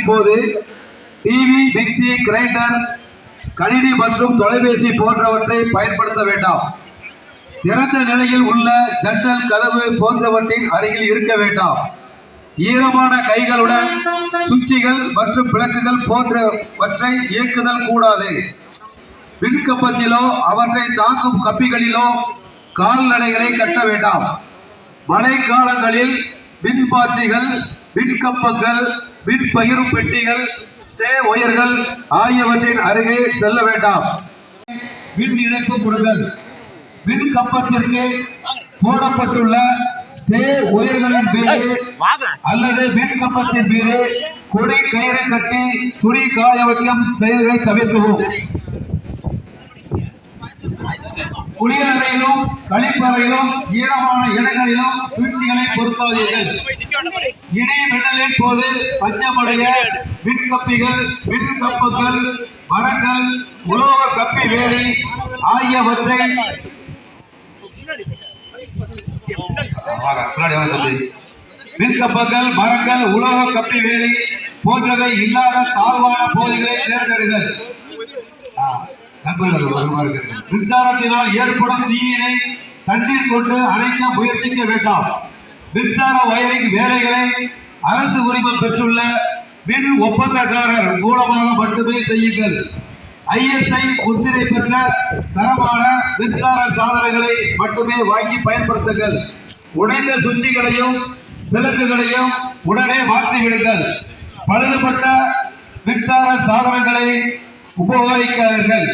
பயன்பாட்டின் போது TV mixie grinder கணினி மற்றும் தொலைபேசி போன்றவற்றை பயன்படுத்த வேண்டாம். திறந்த நிலையில் உள்ள ஜன்னல் கதவு போன்றவற்றின் அருகில் இருக்க வேண்டாம். ஈரமான கைகளுடன் சுவிட்சுகள் மற்றும் விளக்குகள் போன்றவற்றை இயக்குதல் கூடாது. மின்கம்பத்திலோ அவற்றை தாங்கும் கப்பிகளிலோ கால்நடைகளை கட்ட வேண்டாம். மழைக்காலங்களில் மின்மாற்றிகள் மின்கம்பங்கள் மின் பெட்டிகள் ஸ்டே ஒயர்கள் ஆகியவற்றின் அருகே செல்ல வேண்டாம். மின் இணைப்பு கொடுங்கள் மின் கம்பத்திற்கு போடப்பட்டுள்ள ஸ்டே ஒயர்களின் மீது அல்லது மின் கம்பத்தின் மீது கொடி கயிறு கட்டி துணி காய வைக்கும் செயல்களை தவிர்க்கவும். குளியலறையிலும் கழிப்பறையிலும் ஈரமான இடங்களிலும் சூழ்ச்சிகளை பொருத்தாதீர்கள். இடி மின்னலின் போது பஞ்சமுடைய மின்கப்பிகள் மின்கம்பங்கள் மரங்கள் உலோக கப்பி வேலி ஆகியவற்றை மின்கப்பங்கள் மரங்கள் உலோக கப்பி வேலி போன்றவை இல்லாத தாழ்வான பகுதிகளை தேர்ந்தெடுங்கள். நண்பர்கள் வருவார்கள் மின்சாரத்தினால் ஏற்படும் தீயினை தண்ணீர் கொண்டு அணைக்க முயற்சிக்க வேண்டாம். மின்சார வயரிங் வேலைகளை அரசு உரிமம் பெற்றுள்ள மின் ஒப்பந்தக்காரர் மூலமாக மட்டுமே செய்யுங்கள். ஐஎஸ்ஐ முத்திரை பெற்ற தரமான மின்சார சாதனங்களை மட்டுமே வாங்கி பயன்படுத்துங்கள். உடைந்த சுவிட்சுகளையும் விளக்குகளையும் உடனே மாற்றிவிடுங்கள். பழுதுபட்ட மின்சார சாதனங்களை உபயோகிக்காதீர்கள்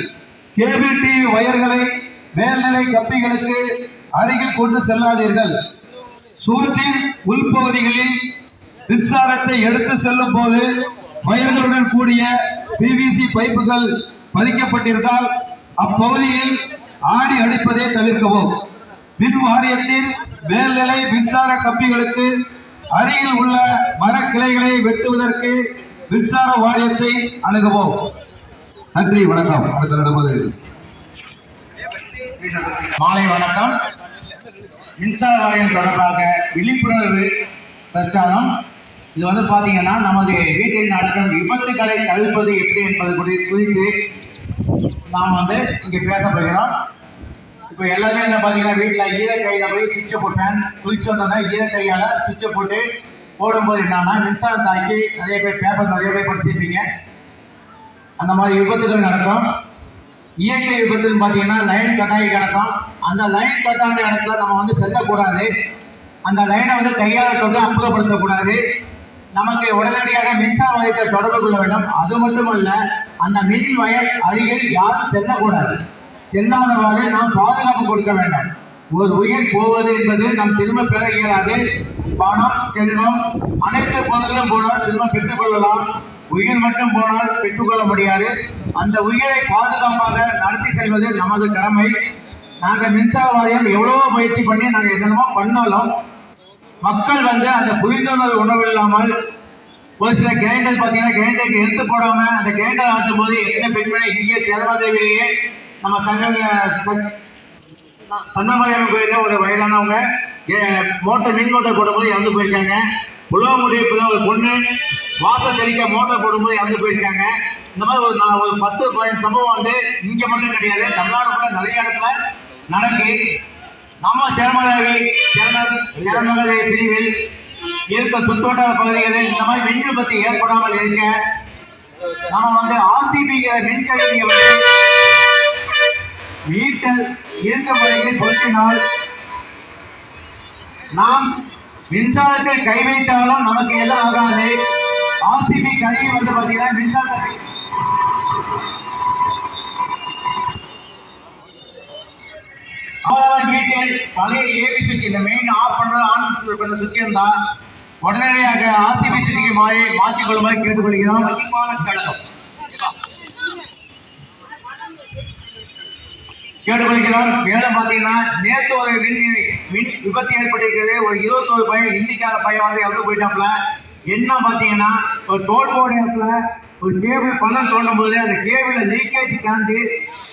கேபிள் டிவி வயர்களை மேல்நிலை கப்பிகளுக்கு அருகில் கொண்டு செல்லாதீர்கள். சுவற்றின் உள்பகுதிகளில் மின்சாரத்தை எடுத்து செல்லும் போது வயர்களுடன் கூடிய பிவிசி பைப்புகள் பதிக்கப்பட்டிருந்தால் அப்பகுதியில் ஆடி அடிப்பதை தவிர்க்கவும். மின் வாரியத்தில் மேல்நிலை மின்சார கம்பிகளுக்கு அருகில் உள்ள மரக்கிளைகளை வெட்டுவதற்கு மின்சார வாரியத்தை அணுகவும். நன்றி வணக்கம். அடுத்த நடப்பது மாலை வணக்கம். மின்சார வாரியம் தொடர்பாக விழிப்புணர்வு பிரச்சாரம். இது வந்து பார்த்தீங்கன்னா நமது வீட்டில் நடக்கும் விபத்துகளை தவிர்ப்பது எப்படி என்பது குறித்து நாம் வந்து இங்கே பேச போகிறோம். இப்போ எல்லாமே என்ன பார்த்தீங்கன்னா வீட்டில் ஈரக்கையில் போய் சுவிட்சை போட்டேன் குளிச்சு வந்தோன்னா ஈரக்கையால் சுவிட்சை போட்டு போடும்போது என்னன்னா மின்சாரம் தாக்கி நிறைய பேர் பேப்பர் நிறைய பேர் படிச்சிருப்பீங்க. அந்த மாதிரி விபத்துகள் நடக்கும். இயற்கை விபத்துன்னு பார்த்தீங்கன்னா லைன் கட்டாகி கிடக்கும். அந்த லைன் கட்டான இடத்துல நம்ம வந்து செல்லக்கூடாது. அந்த லைனை வந்து கையால் தொட்டு அப்புறப்படுத்தக்கூடாது. நமக்கு உடனடியாக மின்சார வயத்தை தொடர்பு கொள்ள வேண்டும். அது மட்டுமல்ல அந்த மின் வயல் அருகில் யாரும் செல்லக்கூடாது. செல்லாதவாறு நாம் பாதுகாப்பு கொடுக்க வேண்டும். ஒரு உயிர் போவது என்பது நாம் திரும்ப பெற இயலாது. பணம் செல்வம் அனைத்து பொருட்களும் போனால் திரும்ப பெற்றுக்கொள்ளலாம் உயிர் மட்டும் போனால் பெற்றுக்கொள்ள முடியாது. அந்த உயிரை பாதுகாப்பாக நடத்தி செல்வது நமது கடமை. நாங்கள் மின்சார வாரியம் எவ்வளவோ முயற்சி பண்ணி நாங்கள் என்னென்னமோ பண்ணாலும் மக்கள் வந்து அந்த புரிந்துணர்வு உணவு இல்லாமல் ஒரு சில கிரைண்டர் பார்த்தீங்கன்னா கிரைண்டருக்கு எடுத்து போடாம அந்த கிரைண்டர் ஆட்டும் போது என்ன பெண்மணி இங்கே சேலமாதேவிலேயே நம்ம சங்க சங்- கோயிலில் ஒரு வயதானவங்க மோட்டர் மின் மோட்டர் போடும்போது இறந்து போயிருக்காங்க. புலவமுடைய ஒரு பொண்ணு வாசல் தெளிக்க மோட்டர் போடும்போது இறந்து போயிருக்காங்க. இந்த மாதிரி ஒரு நான் ஒரு பத்து பதினஞ்சு சம்பவம் வந்து இங்கே மட்டும் கிடையாது. தமிழ்நாடுக்குள்ள நிறைய இடத்துல நடக்கு. நம்ம சேலமதாவி சேலமதாவி பிரிவில் இருக்க சுற்றுவட்டார பகுதிகளில் இந்த மாதிரி மின் விபத்து ஏற்படாமல் இருக்க நம்ம வந்து ஆர்சிபிங்கிற மின்கருவியை வந்து மீட்டர் இயக்க முறையில் பொருத்தினால் நாம் மின்சாரத்தை கை வைத்தாலும் நமக்கு எதுவும் ஆகாது. ஆர்சிபி கருவி வந்து பார்த்தீங்கன்னா மின்சாரத்தை அவரவர் வீட்டில் பழைய ஏபி சுவிட்ச் இந்த மெயின் ஆஃப் பண்ற ஆன் பண்ற சுவிட்ச் இருந்தா உடனடியாக ஆர்சிபி சுவிட்சுக்கு மாறி மாற்றிக் கொள்ளுமாறு கேட்டுக்கொள்கிறோம். கழகம் கேட்டுக்கொள்கிறோம். மேலும் பார்த்தீங்கன்னா நேற்று ஒரு மின் மின் விபத்து ஏற்பட்டிருக்கிறது. ஒரு இருபத்தோரு பையன் இந்திக்கார பையன் வந்து இறந்து போயிட்டாப்புல. என்ன பார்த்தீங்கன்னா ஒரு டோல் போர்டு இடத்துல ஒரு கேபிள் பள்ளம் தோண்டும் போது அந்த கேபிள லீக்கேஜ் தாண்டி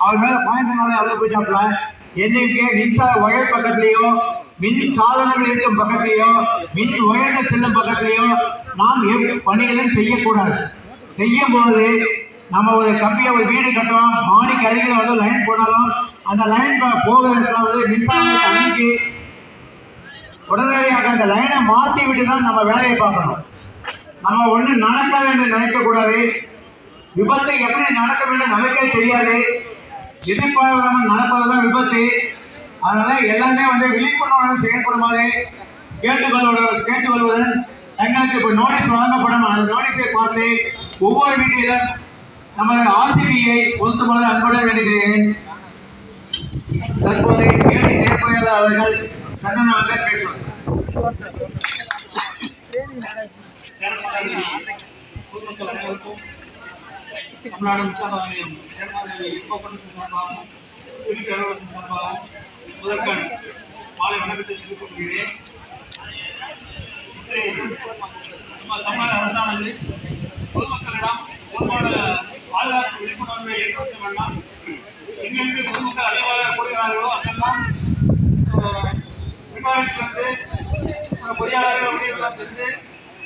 அவர் மேல பாய்ந்தனால இறந்து போயிட்டாப்புல. என்னைக்கே மின்சார ஒயர் பக்கத்துலேயோ மின் சாதனங்கள் இருக்கும் பக்கத்திலேயோ மின் உயர்ந்த செல்லும் பக்கத்திலேயோ நாம் பணிகளும் செய்யக்கூடாது. செய்யும் போது நம்ம ஒரு கம்பியை ஒரு வீடு கட்டுவோம் மாடிக்கு அருகில் வந்து லைன் போடலாம். அந்த லைன் போக வந்து மின்சாரத்தை அணுகி உடனடியாக அந்த லைனை மாற்றி விட்டு தான் நம்ம வேலையை பார்க்கணும். நம்ம ஒன்று நடக்காது என்று நினைக்கக்கூடாது. விபத்து எப்படி நடக்க வேண்டும் நமக்கே தெரியாது. எதிர்பாராமல் நடப்பதுதான் விபத்து. அதனால எல்லாமே வந்து விழிப்புணர்வுடன் செயல்படுமாறு கேட்டுக்கொள்வது கேட்டுக்கொள்வதன் எங்களுக்கு இப்போ நோட்டீஸ் வழங்கப்படும். அந்த நோட்டீஸை பார்த்து ஒவ்வொரு வீட்டிலும் நமது ஆர்சிபியை பொருத்துமாறு அன்புடன் வேண்டுகிறேன். தற்போது கேடி சேர்ப்பையாளர் அவர்கள் கண்ணன் அவர்கள் பேசுவார் பொதுமக்கள் அனைவருக்கும் தமிழ்நாடு மின்சார வாரியம் சேர்மாதேவி இன்பப்படுத்தும் சார்பாகவும் திருப்பி அலுவலகத்தின் சார்பாகவும் முதற்கண் மாலை வணக்கத்தை சொல்லிக் கொள்கிறேன் தமிழக அரசானது விமானத்திலிருந்து பொறியாளர்கள் அப்படியெல்லாம் சென்று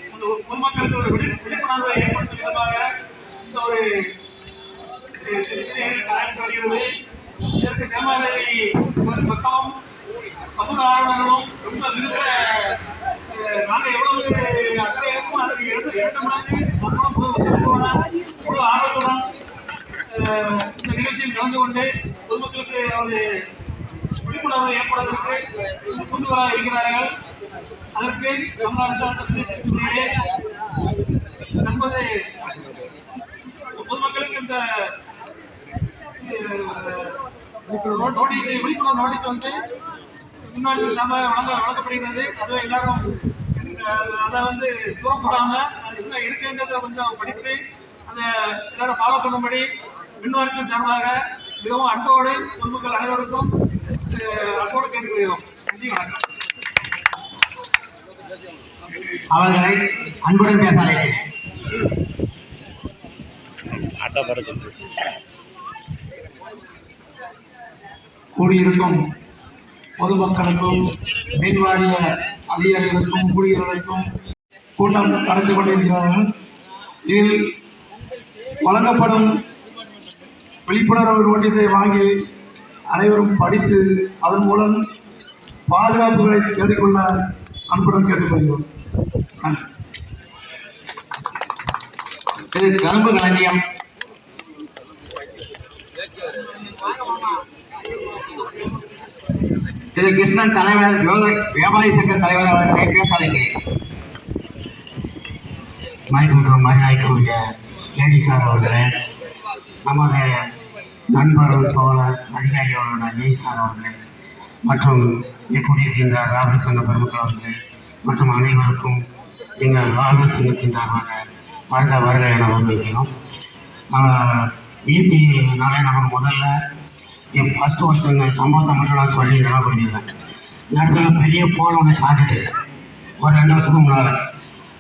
அந்த ஒரு பொதுமக்களுக்கு ஒரு விழி- விழிப்புணர்வை ஏற்படுத்தும் விதமாக இந்த ஒரு சி- சி- வருகிறது. இதற்கு செம்மாதேவி ஒரு பக்கம் சமூக ஆர்வலர்களும் ரொம்ப மிகுந்த அஹ், நாங்க எவ்வளவு அக்கறை எடுக்கணும் அதுக்கு இரண்டு இரண்டு மடங்கு நம்மளும் முழு ஆர்வத்துடன் இந்த நிகழ்ச்சியில் கலந்து கொண்டு பொதுமக்களுக்கு ஒரு விழிப்புணர்வு ஏற்படுவதற்கு தூண்டுகோலாக இருக்கிறார்கள். அதற்கு தமிழ்நாடு சட்டத்திலே என்பது பொதுமக்களுக்கு இந்த நோட்டீஸ் விழிப்புணர்வு நோட்டீஸ் வந்து முன்னாடி இல்லாம வழங்க வழங்கப்படுகிறது. அதுவும் எல்லாரும் அதை வந்து தூரம் போடாம அது என்ன இருக்குங்கிறத கொஞ்சம் படித்து அதை எல்லாரும் ஃபாலோ பண்ணும்படி மின்வாரியத்தின் சார்பாக மிகவும் அன்போடு பொதுமக்கள் அனைவருக்கும் அன்போடு கேட்டுக்கொள்கிறோம் நன்றி வணக்கம் அவர்களை அன்புடன் பேச கூடியிருக்கும் பொதுமக்களுக்கும் மின்வாரிய அதிகாரிகளுக்கும் ஊழியர்களுக்கும் கூட்டம் நடந்து கொண்டிருக்கிறார்கள் இதில் வழங்கப்படும் விழிப்புணர்வு நோட்டீஸை வாங்கி அனைவரும் படித்து அதன் மூலம் பாதுகாப்புகளை தேடிக்கொள்ள அன்புடன் கேட்டுக்கொள்கிறோம். இது திரு கரும்பு களஞ்சியம் திரு கிருஷ்ணன் தலைவர் விவசாய- வியாபாரி சங்க தலைவர் அவர்களை பேச அழைக்கிறேன் மதிப்புக்கு லேடி சார் அவர்களே நமது நண்பர்கள் தோழர் அதிகாரி அவர்களோட ஜெய் அவர்களே மற்றும் கூடியிருக்கின்ற ராகுல் சங்க பெருமக்கள் அவர்களே மற்றும் அனைவருக்கும் எங்கள் ராகுல் சங்கத்தின் சார்பாக வருக வருக என வரவேற்கிறோம் நம்ம பிபினாலே நமக்கு முதல்ல என் ஃபஸ்ட்டு ஒரு சம்பவத்தை மட்டும் நான் சொல்லி நினைவுபடுத்திடுறேன் நேரத்தில் பெரிய போன் ஒன்று சார்ஜிட்டு ஒரு ரெண்டு வருஷத்துக்கு முன்னால்.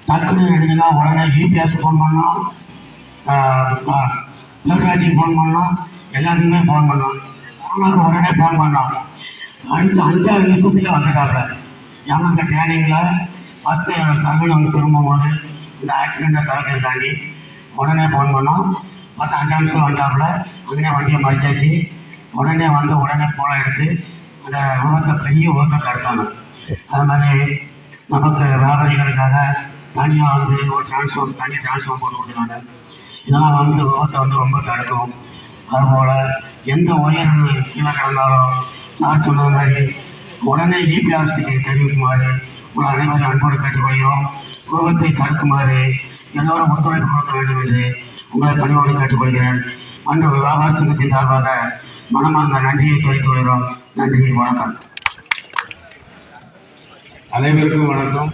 டக்குன்னு எடுத்துனா உடனே யூபிஎஸ் ஃபோன் பண்ணோம். பேரூராட்சிக்கு ஃபோன் பண்ணோம். எல்லாருக்குமே ஃபோன் பண்ணோம் அவங்களுக்கு உடனே ஃபோன் பண்ணோம் அஞ்சு அஞ்சாறு நிமிஷத்துக்கு வந்துட்டாப்புல ஏமாந்த டேனிங்கில் ஃபஸ்ட்டு சகுன் வந்து திரும்பும்போது இந்த ஆக்சிடெண்ட்டை தவிர்க்கிறதாண்டி உடனே ஃபோன் பண்ணோம். பஸ் அஞ்சாம் நிமிஷம் வந்தாப்புல உடனே வண்டியை மறிச்சாச்சு. உடனே வந்து உடனே போல எடுத்து அந்த விபத்தை பெரிய விபத்தை தடுத்தாங்க. அது மாதிரி நமக்கு வியாபாரிகளுக்காக தனியாக வந்து ஒரு டிரான்ஸ்ஃபார்ம் தனி டிரான்ஸ்ஃபார்ம் போட்டு கொடுத்துருக்காங்க. இதெல்லாம் வந்து விபத்தை வந்து ரொம்ப தடுக்கும். அதுபோல் எந்த ஒயர் கீழே கிடந்தாலும் சார் சொன்ன மாதிரி உடனே இபி ஆஃபீஸுக்கு தெரிவிக்குமாறு உங்கள் அனைவரும் அன்போடு கேட்டுக்கொள்கிறோம். குடும்பத்தை தடுக்குமாறு எல்லோரும் ஒத்துழைப்பு கொடுக்க வேண்டும் என்று உங்களை பணிவோடு கேட்டுக்கொள்கிறேன். அன்று வியாபார சங்கத்தின் சார்பாக மனமார்ந்த நன்றியை தெரிவித்து கொள்கிறோம். நன்றி வணக்கம். அனைவருக்கும் வணக்கம்.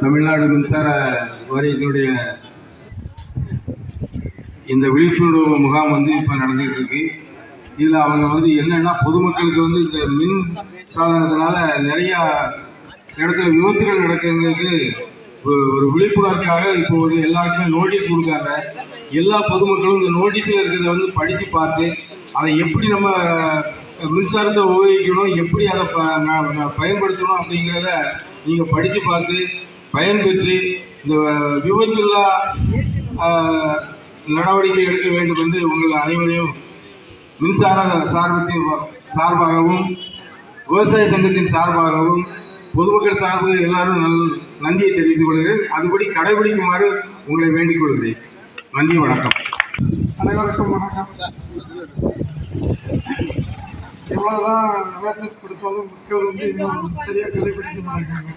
தமிழ்நாடு மின்சார வாரியத்தினுடைய இந்த விழிப்புணர்வு முகாம் வந்து இப்போ நடந்துகிட்டு இருக்கு இதில் அவங்க வந்து என்னன்னா பொதுமக்களுக்கு வந்து இந்த மின் சாதனத்தினால நிறையா இடத்துல விபத்துகள் நடக்கிறதுக்கு ஒரு- விழிப்புணர்வுக்காக இப்போ ஒரு எல்லாருக்குமே நோட்டீஸ் கொடுக்காங்க எல்லா பொதுமக்களும் இந்த நோட்டீஸில் இருக்கிறத வந்து படித்து பார்த்து அதை எப்படி நம்ம மின்சாரத்தை உபயோகிக்கணும் எப்படி அதை ப- பயன்படுத்தணும் அப்படிங்கிறத நீங்கள் படித்து பார்த்து பயன்பெற்று இந்த விபத்துல்லா நடவடிக்கை எடுக்க வேண்டும் என்று உங்கள் அனைவரையும் மின்சார சார்பத்தின் சார்பாகவும் விவசாய சங்கத்தின் சார்பாகவும் பொதுமக்கள் சார்பு எல்லாரும் நல் நன்றியை தெரிவித்துக் கொள்கிறேன். அதுபடி கடைபிடிக்குமாறு உங்களை வேண்டிக் கொள்கிறேன். நன்றி வணக்கம். அனைவருக்கும் வணக்கம். எவ்வளோதான் அவேர்னஸ் கொடுத்தாலும் மக்கள் வந்து இன்னும் சரியாக கடைபிடிக்க மாட்டாங்க.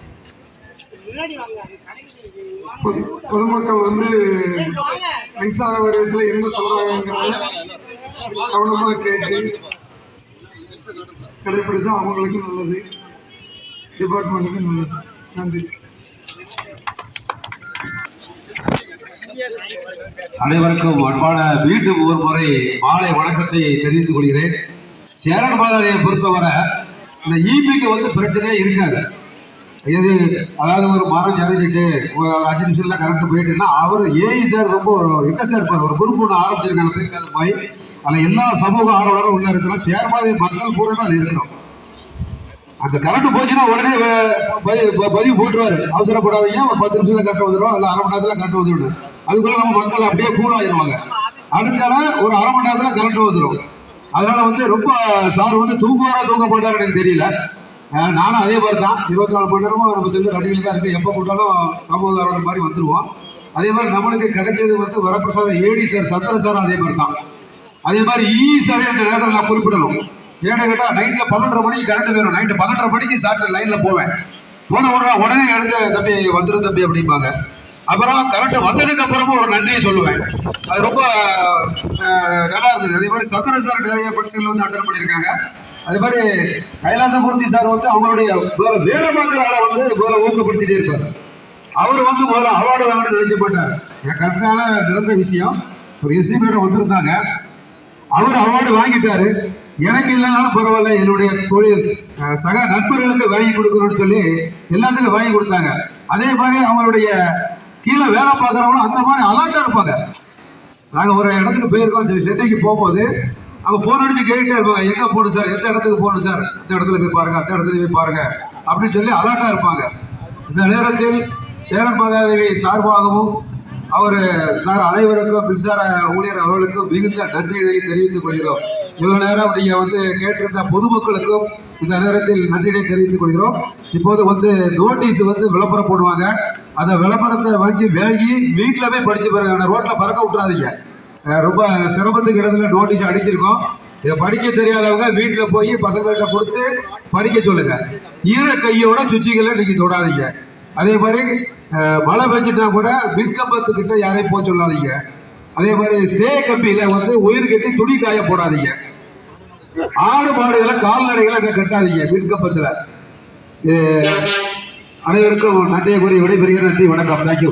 பொதுமக்கள் வந்து மின்சார வாரியத்தில் என்ன சொல்கிறாங்கிறத கவனமாக கேட்டு கடைபிடித்தா அவங்களுக்கும் நல்லது. டிபார்ட்மெண்ட்டுக்கும் நல்லது. நன்றி. அனைவருக்கும் அன்பான மீண்டும் ஒரு முறை மாலை வணக்கத்தை தெரிவித்துக் கொள்கிறேன். சேரன் பாதையை பொறுத்தவரை இந்த ஈபிக்கு வந்து பிரச்சனையே இருக்காது. இது அதாவது ஒரு மரம் ஜரிஞ்சிட்டு ஒரு அஞ்சு நிமிஷம்ல கரண்ட் போயிட்டுன்னா அவர் ஏஐ சார் ரொம்ப ஒரு இன்ட்ரெஸ்டாக இருப்பார்? ஒரு குரூப் ஒன்று ஆரம்பிச்சிருக்காங்க. பேக்காத போய். அதில் எல்லா சமூக ஆர்வலரும் உள்ள இருக்கிறோம். சேர்பாதை மக்கள் பூராமே அது இருக்கிறோம். அந்த கரண்ட் போச்சுன்னா உடனே பதிவு போட்டுருவாரு. அவசரப்படாதீங்க. ஒரு பத்து நிமிஷத்துல கரண்ட் வந்துடும்? இல்லை அரை மணி நேரத்தில் கரண்ட் வந்துவிடும் அதுக்குள்ள நம்ம மக்கள் அப்படியே கூட ஆயிடுவாங்க. அடுத்தால ஒரு அரை மணி நேரத்தில் கரண்ட் வந்துடும். அதனால வந்து ரொம்ப சார் வந்து தூங்குவாரா தூங்க எனக்கு தெரியல. நானும் அதே மாதிரி தான். இருபத்தி நாலு மணி நேரமும் நம்ம செல்லு ரெடியில் தான் இருக்கு. எப்போ கூட்டாலும் சமூக மாதிரி வந்துடுவோம் அதே மாதிரி நம்மளுக்கு கிடைச்சது வந்து வரப்பிரசாதம் ஏடி சார் சந்திர சார் அதே மாதிரி தான். அதே மாதிரி ஈ சார் இந்த நேரத்தில் நான் குறிப்பிடணும். ஏன்னு கேட்டால் நைட்டில் பன்னெண்டரை மணிக்கு கரண்ட் வேணும். நைட்டு பன்னெண்டரை மணிக்கு சாப்பிட்டு லைனில் போவேன். போன உடனே உடனே எழுந்து தம்பி வந்துடும் தம்பி அப்படிம்பாங்க. அப்புறம் கரண்ட் வந்ததுக்கு அப்புறமும் ஒரு நன்றியை சொல்லுவேன். அது ரொம்ப நல்லா இருந்தது. அதே மாதிரி சந்திர சார் நிறைய ஃபங்க்ஷனில் வந்து அட்டன் பண்ணியிருக்காங்க அதே மாதிரி கைலாசமூர்த்தி சார் வந்து அவங்களுடைய வேற- வேலை பார்க்குற ஆளை வந்து வேற ஊக்கப்படுத்திட்டே இருப்பார். அவர் வந்து முதல்ல அவார்டு வாங்கணும்னு நினைச்சு போட்டார். என் கற்கால நடந்த விஷயம் ஒரு எஸ்சி மேடம் வந்திருந்தாங்க. அவர் அவார்டு வாங்கிட்டாரு. எனக்கு இல்லைனாலும் பரவாயில்ல என்னுடைய தொழில் சக நண்பர்களுக்கு வாங்கி கொடுக்கணும்னு சொல்லி எல்லாத்துக்கும் வாங்கி கொடுத்தாங்க. அதே மாதிரி அவங்களுடைய கீழே வேலை பார்க்குறவங்களும் அந்த மாதிரி அலர்ட்டா இருப்பாங்க. நாங்கள் ஒரு இடத்துக்கு போயிருக்கோம் சென்னைக்கு போகும்போது அவங்க ஃபோன் அடிச்சு கேட்டுட்டே இருப்பாங்க. எங்க போகணும் சார்? எந்த இடத்துக்கு போகணும் சார்? இந்த இடத்துல போய் பாருங்க அந்த இடத்துல போய் பாருங்க அப்படின்னு சொல்லி அலர்ட்டா இருப்பாங்க. இந்த நேரத்தில் சேரன் மகாதேவி சார்பாகவும் அவர் சார் அனைவருக்கும் மின்சார ஊழியர் அவர்களுக்கும் மிகுந்த நன்றியை தெரிவித்துக் கொள்கிறோம். இவ்வளவு நேரம் நீங்க வந்து கேட்டிருந்த பொதுமக்களுக்கும் இந்த நேரத்தில் நன்றியை தெரிவித்துக் கொள்கிறோம். இப்போது வந்து நோட்டீஸ் வந்து விளம்பரம் போடுவாங்க. அந்த விளம்பரத்தை வாங்கி வாங்கி வீட்டில் போய் படிச்சு பாருங்க. ரோட்ல பறக்க விட்டுறாதீங்க. ரொம்ப சிரமத்துக்கு இடத்துல நோட்டீஸ் அடிச்சிருக்கோம். இதை படிக்க தெரியாதவங்க வீட்டில் போய் பசங்கள்கிட்ட கொடுத்து படிக்க சொல்லுங்க. ஈர கையோட சுச்சிகளை நீங்கள் தொடாதீங்க. அதே மாதிரி மழை பெஞ்சிட்டா கூட மின்கம்பத்துக்கிட்ட யாரையும் போக சொல்லாதீங்க. அதே மாதிரி ஸ்டே கம்பியில வந்து உயிர் கட்டி துணி காய போடாதீங்க. ஆடு மாடுகளை கால்நடைகளை அங்கே கட்டாதீங்க மின்கம்பத்தில். அனைவருக்கும் நன்றியை கூறி விடைபெறுகிற நன்றி வணக்கம். தேங்க்யூ